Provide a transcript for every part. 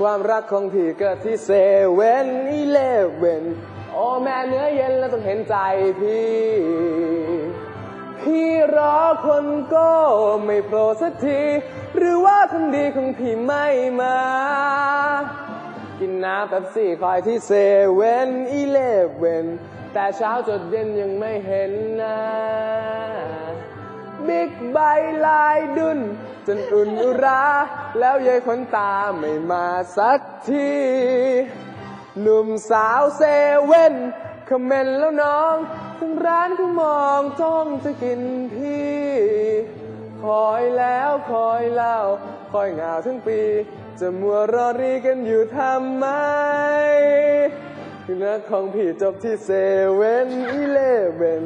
ความรักของพี่เกิดที่เซเว่นอีเลเว่นโอ้แม่เนื้อเย็นแล้วต้องเห็นใจพี่ พี่รอคนก็ไม่โผล่สักที หรือว่าคนดีของพี่ไม่มา กินน้ำแป๊บซี่คอยที่เซเว่นอีเลเว่นแต่เช้าจดเย็นยังไม่เห็นหนะบิ๊ก ใบลายดุนจนอุ่นอุรา แล้วยายขนตาไม่มาสักที หนุ่มสาวเซเว่นคอมเมนต์แล้วน้องทั้งร้านก็มองจ้องจะกินพี่ คอยแล้วคอยเล่า คอยเหงาทั้งปี จะมัวรอรีกันอยู่ทำไม เนื้อของพี่จบที่เซเว่นอีเลเว่น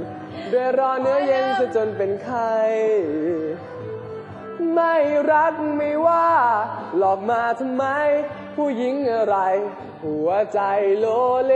เดวยรอเนื้อเย็นซะจนเป็นไข้ไม่รักไม่ว่า หลอกมาทำไม ผู้หญิงอะไร หัวใจโลเล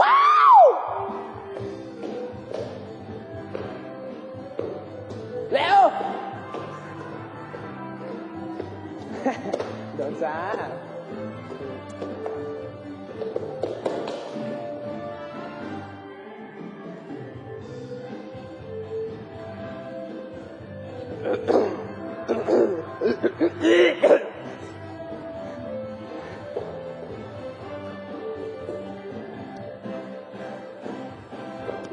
ว้าวเร็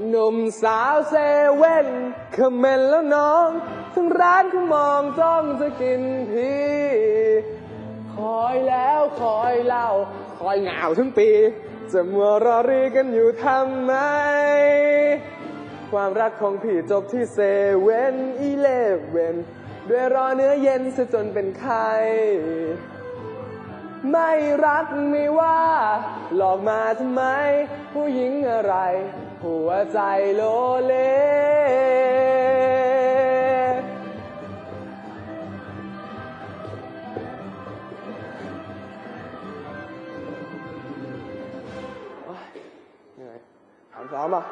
หนุ่มสาวเซเว่นคอมเมนต์แล้วน้อง ทั้งร้านก็มองจ้องจะกินพี่ คอยแล้วคอยเล่า คอยเหงาทั้งปี จะมัวรอรีกันอยู่ทำไม ความรักของพี่จบที่เซเว่นอีเลเว่นด้วยรอเนื้อเย็นซะจนเป็นไข้ไม่รักไม่ว่า หลอกมาทำไม ผู้หญิงอะไร หัวใจโลเลโอ๊ยเหนื่อยถามซ้อมอะ